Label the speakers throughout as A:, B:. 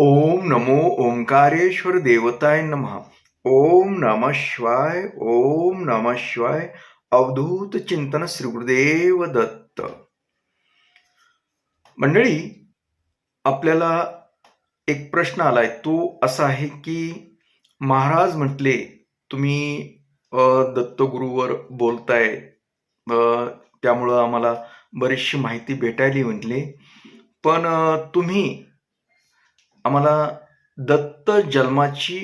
A: ओम नमो ओंकारेश्वर देवताय नमः। ओम नम शिवाय ओम नम शिवाय अवधूत चिंतन श्री गुरुदेव दत्त। मंडळी आपल्याला एक प्रश्न आलाय तो असा आहे की महाराज म्हटले तुम्ही दत्तगुरूवर बोलताय त्यामुळं आम्हाला बरीचशी माहिती भेटायली म्हटले पण तुम्ही आम्हाला दत्त जन्माची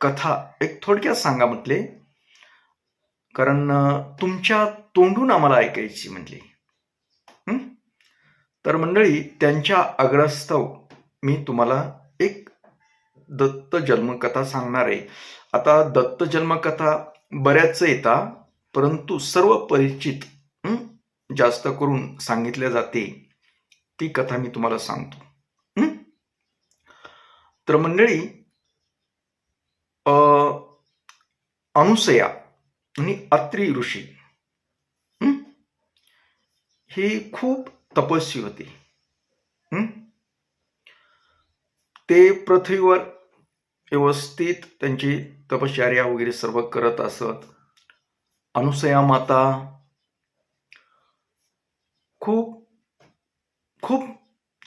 A: कथा एक थोडक्यात सांगा म्हटले. कारण तुमच्या तोंडून आम्हाला ऐकायची म्हटली. तर मंडळी त्यांच्या अग्रस्तव मी तुम्हाला एक दत्त जन्मकथा सांगणार आहे. आता दत्त जन्मकथा बऱ्याच येतात परंतु सर्व परिचित जास्त करून सांगितल्या जाते. ती कथा मी तुम्हाला सांगतो. तर मंडळी अनुसया आणि अत्री ऋषी ही? खूप तपस्वी होती. ते पृथ्वीवर व्यवस्थित त्यांची तपश्चर्या वगैरे सर्व करत असत. अनुसया माता खूप खूप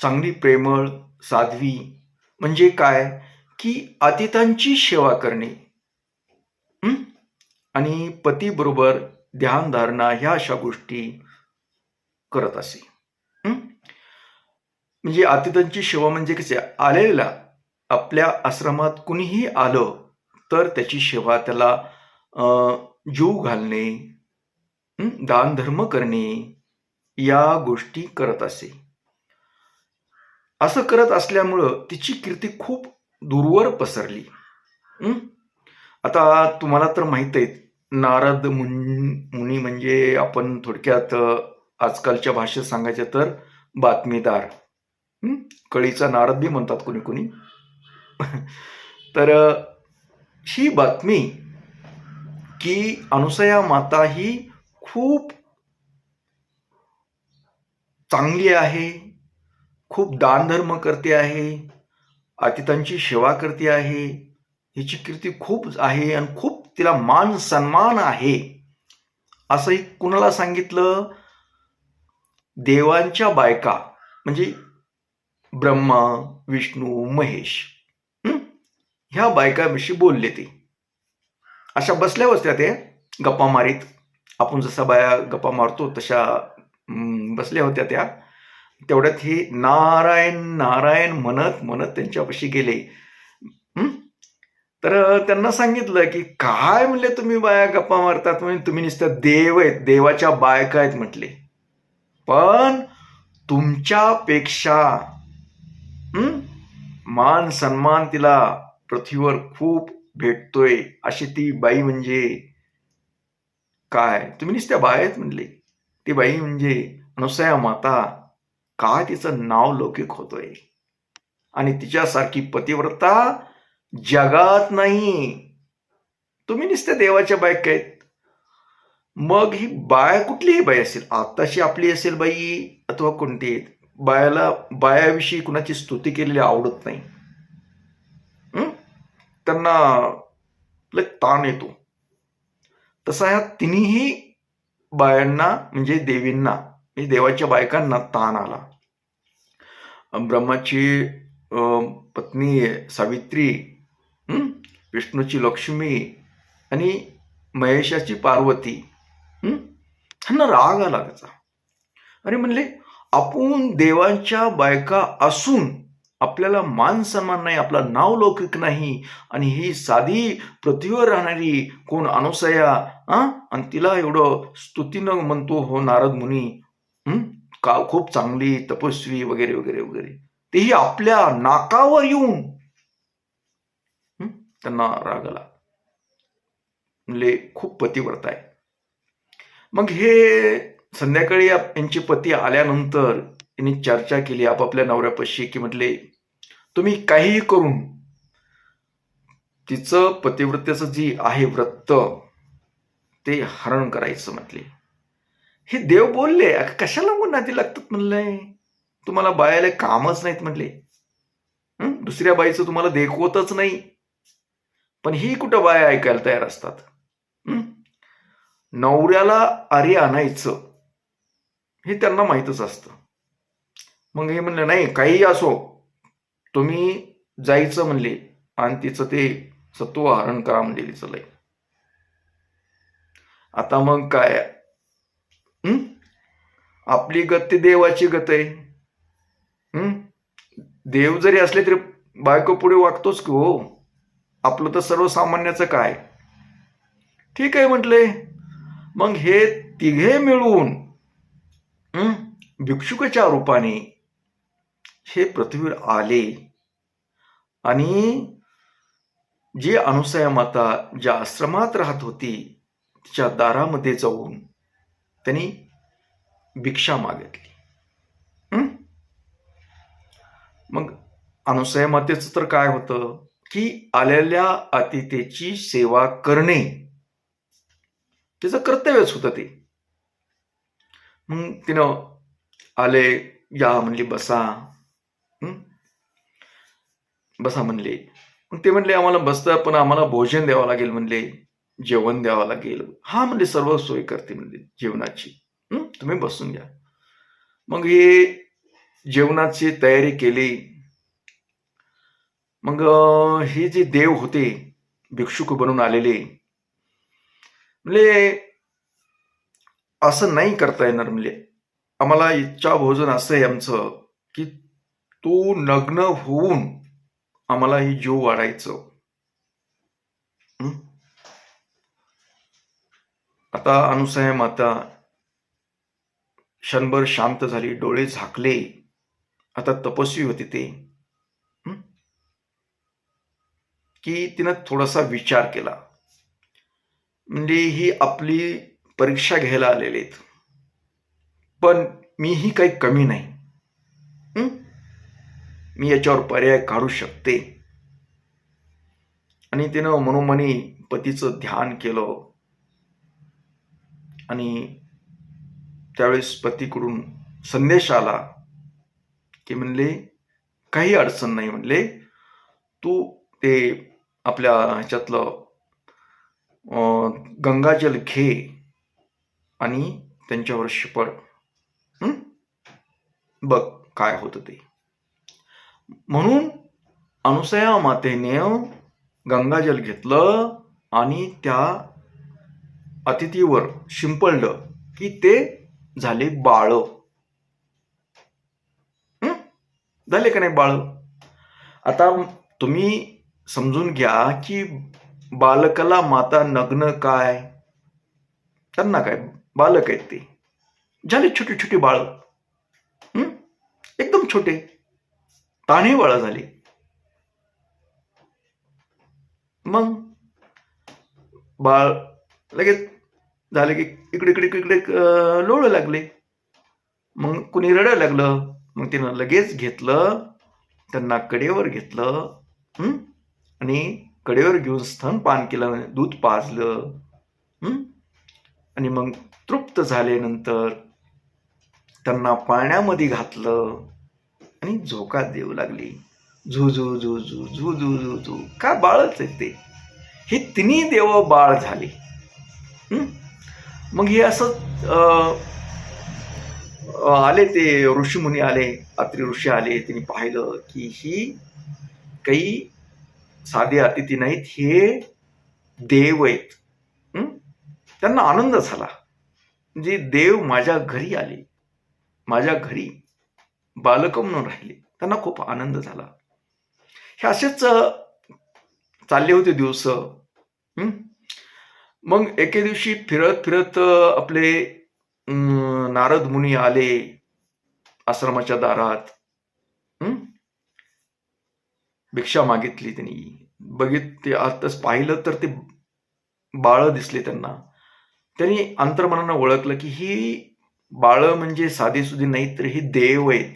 A: चांगली प्रेमळ साध्वी म्हणजे काय? की अतिथांची सेवा करणे. हं? आणि पतीबरोबर ध्यानधारणा ह्या अशा गोष्टी करत असे. म्हणजे अतिथांची सेवा म्हणजे कसे आलेला आपल्या आश्रमात कुणीही आलं तर त्याची सेवा त्याला अं, जीव घालणे दानधर्म करणे या गोष्टी करत असे. असं करत असल्यामुळं तिची कीर्ती खूप दूरवर पसरली. आता तुम्हाला तर माहीत आहे नारद मुन- मुनी म्हणजे आपण थोडक्यात आजकालच्या भाषेत सांगायचं तर बातमीदार. कळीचा नारद बी म्हणतात कोणी कोणी. तर ही बातमी की अनुसया माता ही खूप चांगली आहे खूप दानधर्म करते आहे अतिथांची सेवा करते आहे. हिची कीर्ती खूप आहे आणि खूप तिला मान सन्मान आहे. असंही कुणाला सांगितलं? देवांच्या बायका म्हणजे ब्रह्मा विष्णू महेश ह्या बायकाविषयी बोलले ते. अशा बसल्या बसल्या ते गप्पा मारीत. आपण जसा बाया गप्पा मारतो तशा बसल्या होत्या त्या. तेवढ्यात हे नारायण नारायण म्हणत म्हणत त्यांच्यापाशी गेले. तर त्यांना सांगितलं की काय म्हणले तुम्ही बाया? गप्पा मारतात म्हणजे तुम्ही नुसतं देव आहेत. देवाच्या बायका आहेत म्हटले. पण तुमच्यापेक्षा मान सन्मान तिला पृथ्वीवर खूप भेटतोय. अशी ती बाई म्हणजे काय? तुम्ही नुसत्या बाया आहेत म्हणले. ती बाई म्हणजे अनुसया माता. काय तिचं नाव लौकिक होतोय? आणि तिच्यासारखी पतिव्रता जगात नाही. तुम्ही नुसते देवाच्या बायका आहेत. मग ही बाया कुठलीही बाई असेल आताशी आपली असेल बाई अथवा कोणती बायाला बायाविषयी कुणाची स्तुती केलेली आवडत नाही. त्यांना लय ताण येतो. तसा ह्या तिन्ही बायांना म्हणजे देवींना म्हणजे देवाच्या बायकांना ताण आला. ब्रह्माची अं, पत्नी सावित्री विष्णूची लक्ष्मी आणि महेशाची पार्वती त्यांना राग आला त्याचा. अरे म्हणले आपण देवांच्या बायका असून आपल्याला मान सन्मान नाही आपला नाव लौकिक नाही आणि ही साधी पृथ्वीवर राहणारी कोण अनुसया आ आणि तिला एवढं स्तुतीनं म्हणतो हो नारद मुनी का खूप चांगली तपस्वी वगैरे वगैरे वगैरे. तेही आपल्या नाकावर येऊन. त्यांना राग आला. म्हणजे खूप पतिव्रत आहे. मग हे संध्याकाळी यांचे पती आल्यानंतर यांनी चर्चा केली आपापल्या नवऱ्यापाशी की म्हटले तुम्ही काहीही करून तिचं पतिव्रतेचं जी आहे व्रत ते हरण करायचं म्हटले. हे देव बोलले कशाला कशाला नादी लागतात म्हणलंय? तुम्हाला बायाला कामच नाहीत म्हणले दुसऱ्या बाईचं तुम्हाला देखवतच नाही. पण ही कुठं बाया ऐकायला तयार असतात? नवऱ्याला आरे आणायचं हे त्यांना माहीतच असतं. मग हे म्हणलं नाही काही असो तुम्ही जायचं म्हणले आणि तिचं ते सत्व हरण करा म्हणजे तिचं लय. आता मग काय? आपली गत ती देवाची गत आहे. देव जरी असले तरी बायको पुढे वागतोच की हो. आपलं तर सर्वसामान्याचं काय? ठीक आहे म्हटले. मग हे तिघे मिळून भिक्षुकाच्या रूपाने हे पृथ्वीवर आले. आणि जी अनुसया माता ज्या आश्रमात राहत होती तिच्या दारामध्ये जाऊन त्यांनी भिक्षा मागितली. मग अनुसया मातेचं तर काय होतं? की आलेल्या अतिथेची सेवा करणे. तिचं कर्तव्यच होतं ते. मग तिनं आले या म्हणली बसा. बसा म्हणले. मग ते म्हणले आम्हाला बसता पण आम्हाला भोजन द्यावं लागेल म्हणले. जेवण द्यावं लागेल. हा म्हणले सर्व सोय करते म्हणले जेवणाची. तुम्ही बसून घ्या. मग हे जेवणाची तयारी केली. मग हे जे देव होते भिक्षुक बनून आलेले म्हणजे असं नाही करता येणार म्हणजे आम्हाला इच्छा भोजन असं आहे आमचं की तो नग्न होऊन आम्हाला ही जीव वाढायचं. आता अनुसया माता क्षणभर शांत झाली डोळे झाकले. आता तपस्वी होते ते. की तिनं थोडासा विचार केला. म्हणजे ही आपली परीक्षा घ्यायला आलेली आहेत. पण मीही काही कमी नाही. मी याच्यावर पर्याय काढू शकते. आणि तिनं मनोमनी पतीचं ध्यान केलं. आणि त्यावेळेस पतीकडून संदेश आला की म्हणले काही अडचण नाही म्हणले. तू ते आपल्या ह्याच्यातलं अं, गंगाजल घे आणि त्यांच्यावर शिपड. बघ काय होतं ते. म्हणून अनुसया मातेने गंगाजल घेतलं आणि त्या अतिथीवर शिंपडलं की ते झाले बाळ. झाले का नाही बाळ? आता तुम्ही समजून घ्या की बालकाला माता नग्न काय? त्यांना काय? बालक आहेत ते. झाले छोटे छोटे बाळ. एकदम छोटे. ताणे बाळ झाले. मग? बाळ लगेच झाले की इकडे इकडे इकडे लोळ लोळू लागले. मग कुणी रडायला लागलं? मग तिनं लगेच घेतलं त्यांना कडेवर घेतलं आणि कडेवर घेऊन स्तनपान केलं दूध पाजलं आणि मग तृप्त झाल्यानंतर त्यांना पाण्यामध्ये घातलं आणि झोका देऊ लागली. झू झू झू झू झू झू झू झू. का बाळच आहे ते? हे तिन्ही देव बाळ झाले. हम्म मग हे असं आले ते ऋषीमुनी आले अत्री ऋषी आले त्यांनी पाहिलं की ही काही साधे अतिथी नाहीत हे देव आहेत. त्यांना आनंद झाला. म्हणजे देव माझ्या घरी आले. माझ्या घरी बालक म्हणून राहिले. त्यांना खूप आनंद झाला. हे असेच चालले होते दिवस. मग एके दिवशी फिरत फिरत आपले नारद मुनी आले आश्रमाच्या दारात. भिक्षा मागितली त्यांनी. बघित ते आताच पाहिलं तर ते बाळ दिसले त्यांना. त्यांनी अंतर्मनानं ओळखलं की ही बाळ म्हणजे साधेसुधी नाही तर ही देव आहेत.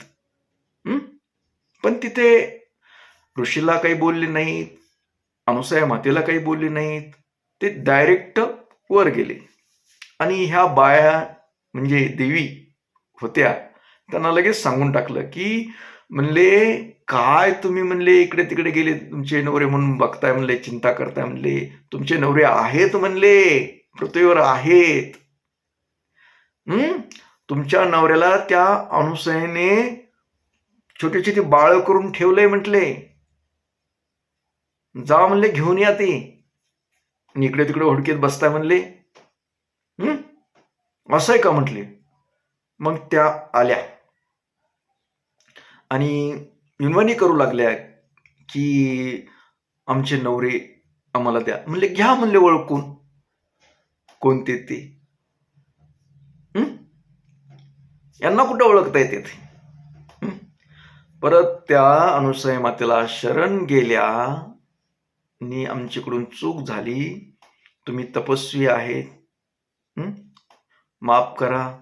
A: पण तिथे ऋषीला काही बोलले नाहीत अनुसया मातेला काही बोलले नाहीत. ते डायरेक्ट वर गेले. आणि ह्या बाया म्हणजे देवी होत्या त्यांना लगेच सांगून टाकलं की म्हणले काय तुम्ही म्हणले इकडे तिकडे गेले तुमचे नवरे म्हणून बघताय म्हणले चिंता करताय म्हणले तुमचे नवरे आहेत म्हणले पृथ्वीवर आहेत. हम्म? तुमच्या नवऱ्याला त्या अनुसयने छोटे छोटे बाळ करून ठेवलंय म्हटले. जा म्हणले घेऊन या ते. इकडे तिकडे हुडकीत बसताय म्हणले असं आहे का? म्हटले. मग त्या आल्या. आणि विनवणी करू लागल्या की आमचे नवरे आम्हाला द्या. म्हणले घ्या म्हणले ओळखून. कोणते ते? यांना कुठं ओळखता येते ते? परत त्या अनुसय मातेला शरण गेल्या. नी आमच्याकडून चूक झाली. तुम्ही तपस्वी आहेत. माफ करा.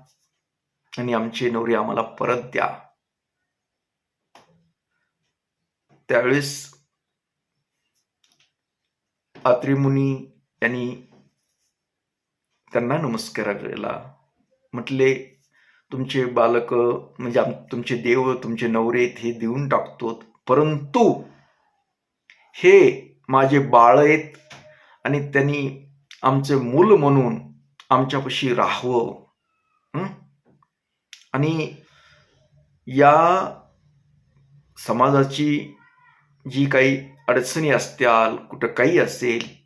A: आणि आमचे नवरे आम्हाला परत द्या. त्यावेळेस आत्री यांनी त्यांना नमस्कार केला. म्हटले तुमचे बालक म्हणजे तुमचे देव तुमचे नवरे हे देऊन टाकतो परंतु हे माझे बाळ आहेत आणि त्यांनी आमचे मूल म्हणून आमच्यापाशी राहावं. आणि या समाजाची जी काही अडचणी असत्याल कुठं काही असेल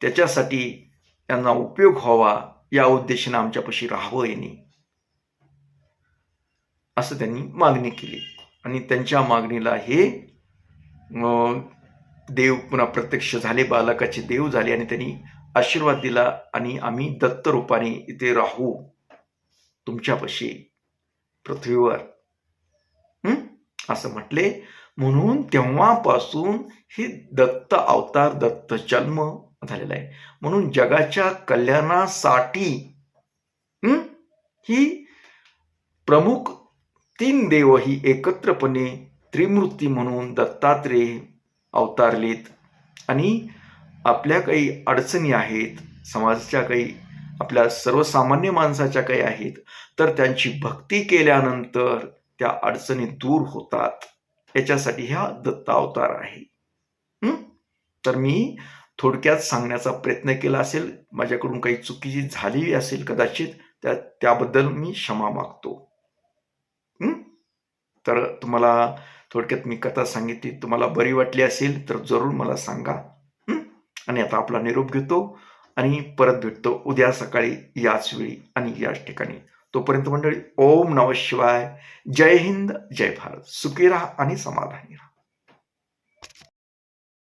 A: त्याच्यासाठी त्यांना उपयोग व्हावा या उद्देशाने आमच्यापाशी राहावं यांनी. असं त्यांनी मागणी केली. आणि त्यांच्या मागणीला हे देव पुन्हा प्रत्यक्ष झाले बालकाचे देव झाले आणि त्यांनी आशीर्वाद दिला आणि आम्ही दत्त रूपाने इथे राहू. तुमच्यापाशी पृथ्वीवर. असं म्हटले. म्हणून तेव्हापासून ही दत्त अवतार दत्त जन्म झालेला आहे. म्हणून जगाच्या कल्याणासाठी ही प्रमुख तीन देव ही एकत्रपणे त्रिमूर्ती म्हणून दत्तात्रेय अवतारलेत आणि आपल्या काही अडचणी आहेत समाजाच्या काही आपल्या सर्वसामान्य माणसाच्या काही आहेत तर त्यांची भक्ती केल्यानंतर त्या अडचणी दूर होतात. याच्यासाठी हा दत्ता अवतार आहे तर मी थोडक्यात सांगण्याचा प्रयत्न केला असेल माझ्याकडून काही चुकीची झाली असेल कदाचित त्या त्याबद्दल मी क्षमा मागतो. तर तुम्हाला थोडक्यात मी कथा सांगितली तुम्हाला बरी वाटली असेल तर जरूर मला सांगा. आणि आता आपला निरोप घेतो आणि परत भेटतो उद्या सकाळी याच वेळी आणि याच ठिकाणी. तोपर्यंत मंडळी ओम नम शिवाय. जय हिंद जय भारत. सुखी राहा आणि समाधानी राहा.